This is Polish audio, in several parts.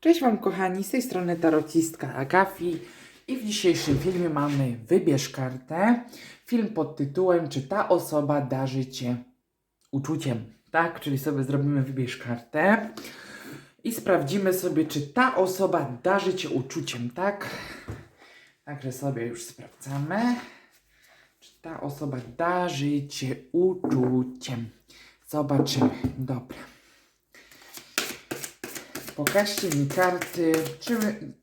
Cześć Wam kochani, z tej strony tarocistka Agafi i w dzisiejszym filmie mamy Wybierz kartę. Film pod tytułem Czy ta osoba darzy Cię uczuciem? Tak, czyli sobie zrobimy Wybierz kartę i sprawdzimy sobie, czy ta osoba darzy Cię uczuciem, tak? Także sobie już sprawdzamy, czy ta osoba darzy Cię uczuciem. Zobaczymy. Dobra. Pokażcie mi karty, czy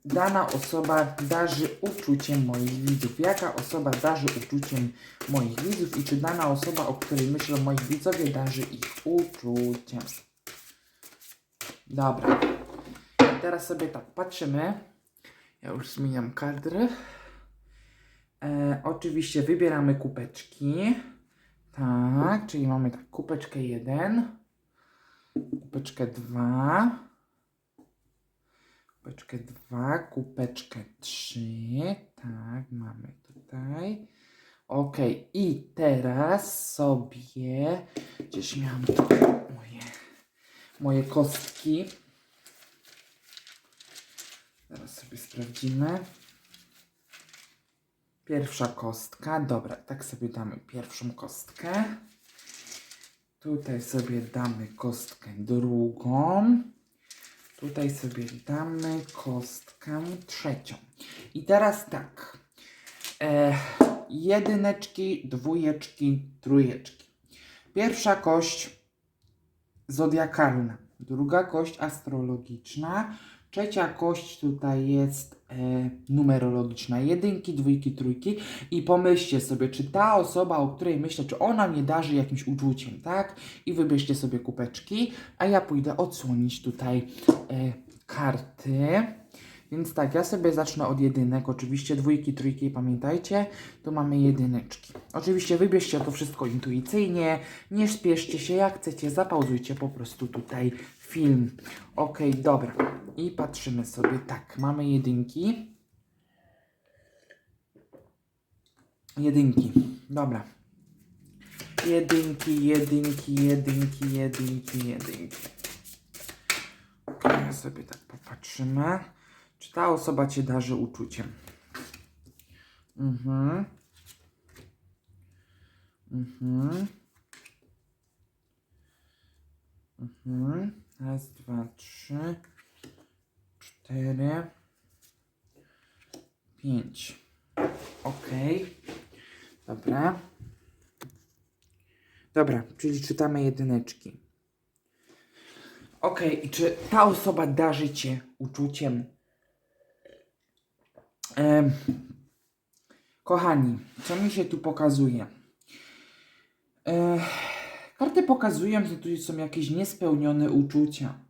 dana osoba darzy uczuciem moich widzów. Jaka osoba darzy uczuciem moich widzów i czy dana osoba, o której myślą moi widzowie, darzy ich uczuciem. Dobra. I teraz sobie tak patrzymy. Ja już zmieniam kadry. E, oczywiście wybieramy kupeczki. Tak, czyli mamy tak kupeczkę 1, kupeczkę 2, kupeczkę 2, kupeczkę 3. Tak, mamy tutaj. Ok, i teraz sobie. Gdzieś miałam moje, moje kostki. Zaraz sobie sprawdzimy. Pierwsza kostka. Dobra, tak sobie damy pierwszą kostkę. Tutaj sobie damy kostkę drugą. Tutaj sobie damy kostkę trzecią. I teraz tak. E, jedyneczki, dwójeczki, trójeczki. Pierwsza kość zodiakalna. Druga kość astrologiczna. Trzecia kość tutaj jest e, numerologiczna. Jedynki, dwójki, trójki. I pomyślcie sobie, czy ta osoba, o której myślę, czy ona mnie darzy jakimś uczuciem, tak? I wybierzcie sobie kupeczki, a ja pójdę odsłonić tutaj e, karty. Więc tak, ja sobie zacznę od jedynek. Oczywiście dwójki, trójki, pamiętajcie, tu mamy jedyneczki. Oczywiście wybierzcie to wszystko intuicyjnie, nie śpieszcie się, jak chcecie, zapauzujcie po prostu tutaj film. Ok, dobra. I patrzymy sobie, tak, mamy jedynki. Jedynki, dobra. Jedynki, jedynki, jedynki, jedynki, jedynki. Okay, sobie tak popatrzymy. Czy ta osoba cię darzy uczuciem? Mhm. Mhm. Mhm. Raz, dwa, trzy, cztery, pięć. Okej. Dobra. Dobra, czyli czytamy jedyneczki. Okej, i czy ta osoba darzy cię uczuciem? Em, kochani, co mi się tu pokazuje? E, karty pokazują, że tu są jakieś niespełnione uczucia.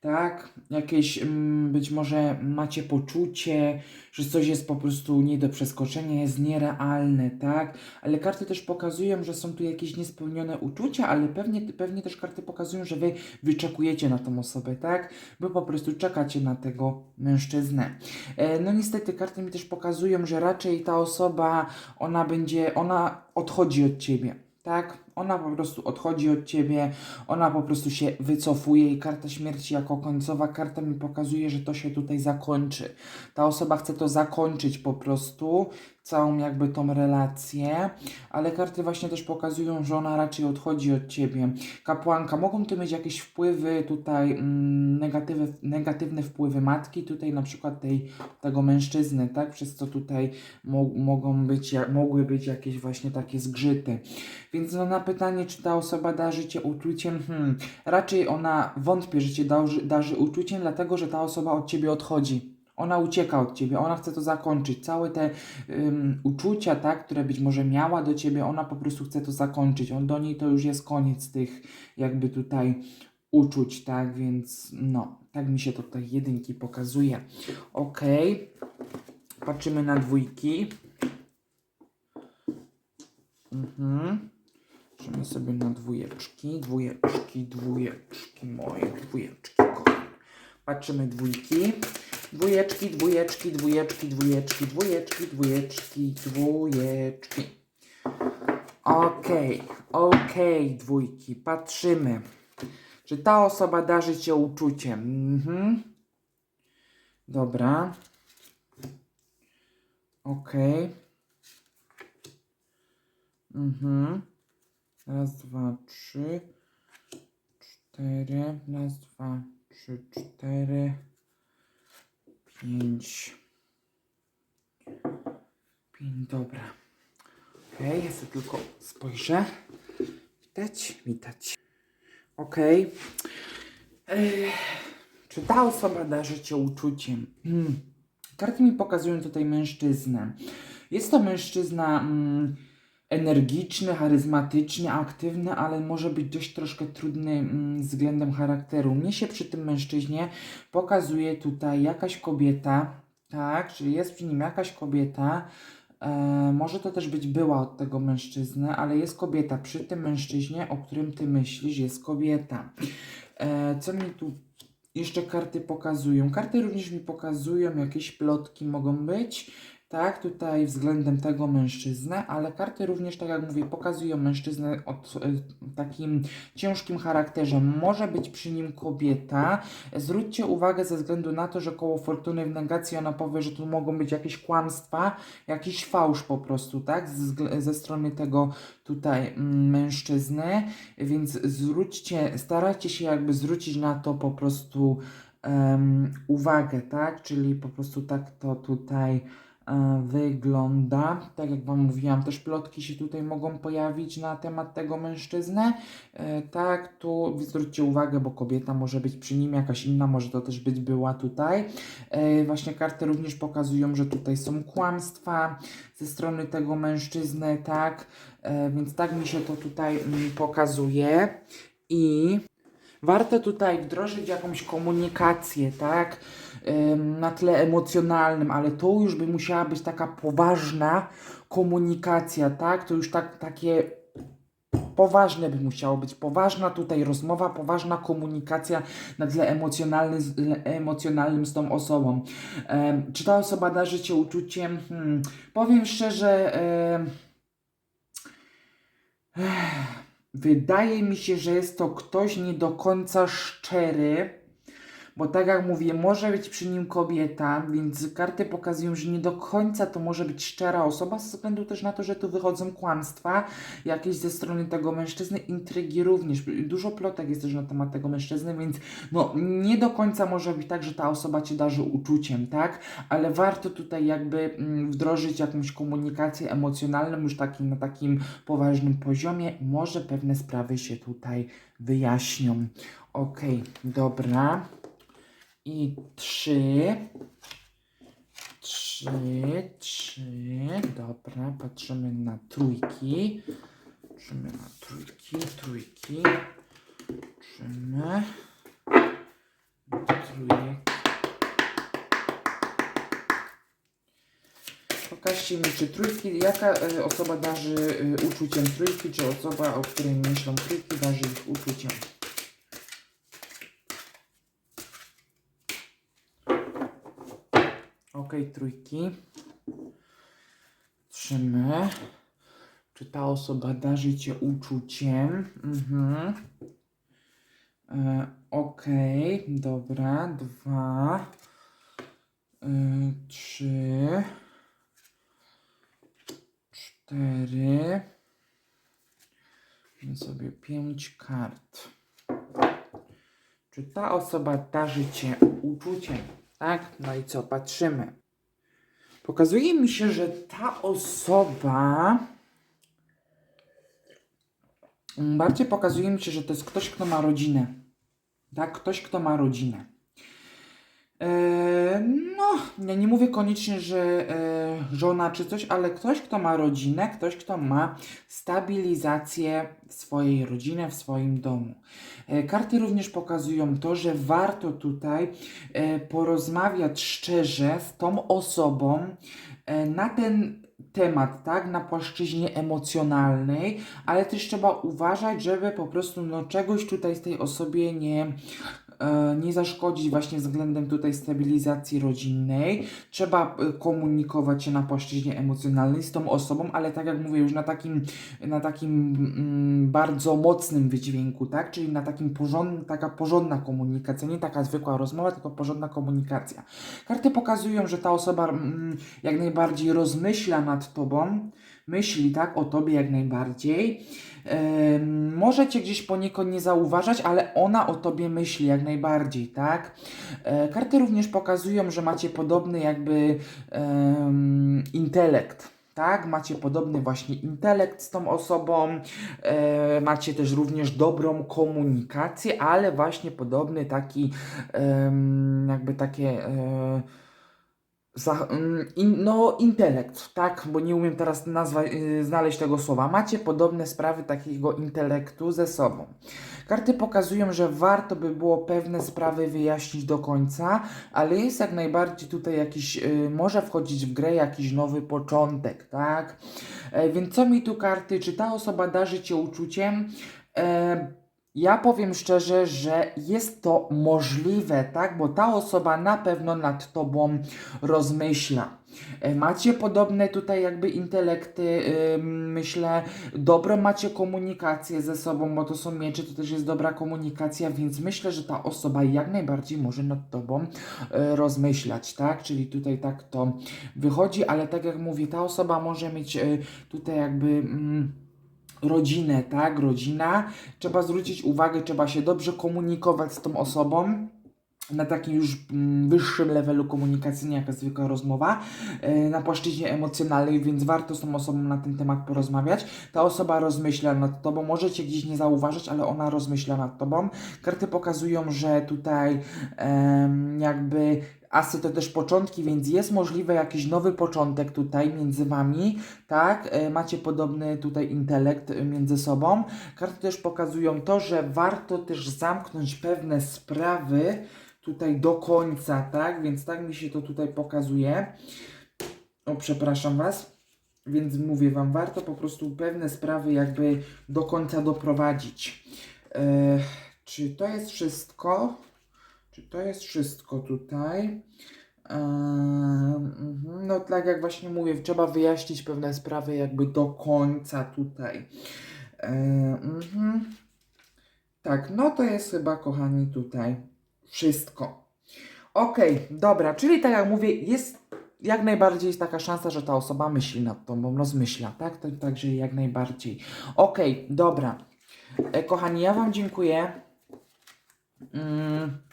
Tak, jakieś mm, być może macie poczucie, że coś jest po prostu nie do przeskoczenia, jest nierealne, tak? Ale karty też pokazują, że są tu jakieś niespełnione uczucia, ale pewnie, pewnie też karty pokazują, że wy wyczekujecie na tą osobę, tak? Wy po prostu czekacie na tego mężczyznę. E, no niestety karty mi też pokazują, że raczej ta osoba, ona będzie, ona odchodzi od ciebie, tak? Ona po prostu odchodzi od ciebie, ona po prostu się wycofuje i karta śmierci jako końcowa karta mi pokazuje, że to się tutaj zakończy. Ta osoba chce to zakończyć po prostu, całą jakby tą relację, ale karty właśnie też pokazują, że ona raczej odchodzi od ciebie. Kapłanka, mogą tu mieć jakieś wpływy tutaj, mm, negatywy, negatywne wpływy matki, tutaj na przykład tej, tego mężczyzny, tak? Przez co tutaj mo mogą być, mogły być jakieś właśnie takie zgrzyty. Więc no na pytanie, czy ta osoba darzy cię uczuciem, hmm, raczej ona wątpię, że cię darzy, darzy uczuciem, dlatego że ta osoba od ciebie odchodzi. Ona ucieka od ciebie, ona chce to zakończyć. Całe te ym, uczucia, tak, które być może miała do ciebie, ona po prostu chce to zakończyć. On do niej to już jest koniec tych jakby tutaj uczuć, tak, więc no, tak mi się to tutaj jedynki pokazuje. Okej, patrzymy na dwójki. Mhm. Patrzymy sobie na dwójeczki, dwójeczki, dwójeczki, moje dwójeczki. Patrzymy dwójki. Dwójeczki, dwójeczki, dwójeczki, dwójeczki, dwójeczki, dwójeczki, dwójeczki. Okej, okej, dwójki. Patrzymy. Czy ta osoba darzy cię uczuciem? Mhm. Dobra. Okej. Mhm. Raz, dwa, trzy, cztery. Raz, dwa, trzy, cztery, pięć. Pięć, dobra. Okej, ja sobie tylko spojrzę. Widać? Widać. Okej. Ech, Czy ta osoba darzy cię uczuciem? Hmm. Karty mi pokazują tutaj mężczyznę. Jest to mężczyzna mm, energiczny, charyzmatyczny, aktywny, ale może być dość troszkę trudny mm, względem charakteru. Mnie się przy tym mężczyźnie pokazuje tutaj jakaś kobieta, tak, czyli jest przy nim jakaś kobieta, E, może to też być była od tego mężczyzny, ale jest kobieta. Przy tym mężczyźnie, o którym ty myślisz, jest kobieta. E, co mi tu jeszcze karty pokazują? Karty również mi pokazują, jakieś plotki mogą być. Tak, tutaj względem tego mężczyznę, ale karty również, tak jak mówię, pokazują mężczyznę o e, takim ciężkim charakterze. Może być przy nim kobieta. Zwróćcie uwagę ze względu na to, że koło fortuny w negacji ona powie, że tu mogą być jakieś kłamstwa, jakiś fałsz po prostu, tak? Z, wzgl- ze strony tego tutaj mm, mężczyzny, więc zwróćcie, starajcie się jakby zwrócić na to po prostu em, uwagę, tak? Czyli po prostu tak to tutaj wygląda. Tak jak Wam mówiłam, też plotki się tutaj mogą pojawić na temat tego mężczyzny. E, tak, tu zwróćcie uwagę, bo kobieta może być przy nim, jakaś inna może to też być była tutaj. E, właśnie karty również pokazują, że tutaj są kłamstwa ze strony tego mężczyzny, tak. E, więc tak mi się to tutaj mm, pokazuje. I warto tutaj wdrożyć jakąś komunikację, tak? Na tle emocjonalnym, ale to już by musiała być taka poważna komunikacja, tak? To już tak, takie poważne by musiało być, poważna tutaj rozmowa, poważna komunikacja na tle emocjonalnym, emocjonalnym z tą osobą. Czy ta osoba darzy cię uczuciem? Hmm, powiem szczerze, ech, wydaje mi się, że jest to ktoś nie do końca szczery, bo tak jak mówię, może być przy nim kobieta, więc karty pokazują, że nie do końca to może być szczera osoba, ze względu też na to, że tu wychodzą kłamstwa jakieś ze strony tego mężczyzny, intrygi również. Dużo plotek jest też na temat tego mężczyzny, więc no nie do końca może być tak, że ta osoba cię darzy uczuciem, tak? Ale warto tutaj jakby mm, wdrożyć jakąś komunikację emocjonalną już takim, na takim poważnym poziomie. Może pewne sprawy się tutaj wyjaśnią. Okej, dobra. I trzy. Trzy, trzy. Dobra, patrzymy na trójki. Patrzymy na trójki, trójki. Patrzymy. Trójek. Pokażcie mi, czy trójki, jaka e, osoba darzy e, uczuciem trójki, czy osoba, o której myślą trójki, darzy ich uczuciem. Ok, trójki. Trzymy. Czy ta osoba darzy cię uczuciem? Mhm. E, ok, dobra. Dwa. E, trzy. Cztery. I sobie pięć kart. Czy ta osoba darzy cię uczuciem? Tak? No i co? Patrzymy. Pokazuje mi się, że ta osoba. Bardziej pokazuje mi się, że to jest ktoś, kto ma rodzinę. Tak? Ktoś, kto ma rodzinę. Eee, no, ja nie mówię koniecznie, że e, żona czy coś, ale ktoś, kto ma rodzinę, ktoś, kto ma stabilizację swojej rodziny, w swoim domu. E, karty również pokazują to, że warto tutaj e, porozmawiać szczerze z tą osobą e, na ten temat, tak, na płaszczyźnie emocjonalnej, ale też trzeba uważać, żeby po prostu no, czegoś tutaj z tej osobie nie e, nie zaszkodzić właśnie względem tutaj stabilizacji rodzinnej. Trzeba e, komunikować się na płaszczyźnie emocjonalnej z tą osobą, ale tak jak mówię, już na takim, na takim mm, bardzo mocnym wydźwięku, tak? Czyli na takim porządnym, taka porządna komunikacja, nie taka zwykła rozmowa, tylko porządna komunikacja. Karty pokazują, że ta osoba mm, jak najbardziej rozmyśla nad tobą, myśli tak o tobie jak najbardziej. Może cię gdzieś poniekąd nie zauważać, ale ona o tobie myśli jak najbardziej, tak? E, karty również pokazują, że macie podobny jakby intelekt. Tak, macie podobny właśnie intelekt z tą osobą, e, macie też również dobrą komunikację, ale właśnie podobny taki, em, jakby takie, e, mm, in, no, intelekt, tak, bo nie umiem teraz nazwa, y, znaleźć tego słowa. Macie podobne sprawy takiego intelektu ze sobą. Karty pokazują, że warto by było pewne sprawy wyjaśnić do końca, ale jest jak najbardziej tutaj jakiś, y, może wchodzić w grę jakiś nowy początek, tak? E, więc co mi tu karty, czy ta osoba darzy Cię uczuciem? E, ja powiem szczerze, że jest to możliwe, tak? Bo ta osoba na pewno nad tobą rozmyśla. E, Macie podobne tutaj jakby intelekty, myślę, dobrą macie komunikację ze sobą, bo to są miecze, to też jest dobra komunikacja, więc myślę, że ta osoba jak najbardziej może nad tobą e, rozmyślać, tak? Czyli tutaj tak to wychodzi, ale tak jak mówię, ta osoba może mieć e, tutaj jakby... Mm, rodzinę, tak? Rodzina. Trzeba zwrócić uwagę, trzeba się dobrze komunikować z tą osobą. Na takim już mm, wyższym levelu komunikacji, nie jaka zwykła rozmowa, e, na płaszczyźnie emocjonalnej, więc warto z tą osobą na ten temat porozmawiać. Ta osoba rozmyśla nad tobą, może cię gdzieś nie zauważyć, ale ona rozmyśla nad tobą. Karty pokazują, że tutaj jakby Asy to też początki, więc jest możliwy jakiś nowy początek tutaj między wami, tak? E, Macie podobny tutaj intelekt e, między sobą. Karty też pokazują to, że warto też zamknąć pewne sprawy tutaj do końca, tak? Więc tak mi się to tutaj pokazuje. O, przepraszam Was. Więc mówię Wam, warto po prostu pewne sprawy jakby do końca doprowadzić. E, czy to jest wszystko? Czy to jest wszystko tutaj? Eee, mhm, no tak jak właśnie mówię, trzeba wyjaśnić pewne sprawy jakby do końca tutaj. Eee, mhm. Tak, no to jest chyba, kochani, tutaj wszystko. Okej, dobra, czyli tak jak mówię, jest jak najbardziej jest taka szansa, że ta osoba myśli nad tobą, rozmyśla, tak? tak także jak najbardziej. Okej, dobra. E, kochani, ja Wam dziękuję. Mm.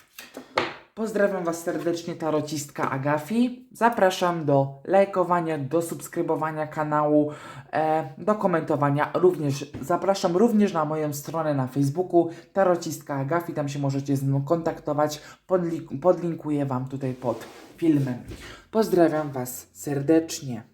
Pozdrawiam Was serdecznie, tarocistka Agafi. Zapraszam do lajkowania, do subskrybowania kanału, e, do komentowania. Również zapraszam również na moją stronę na Facebooku, tarocistka Agafi. Tam się możecie z mną kontaktować. Podlink- podlinkuję Wam tutaj pod filmem. Pozdrawiam Was serdecznie.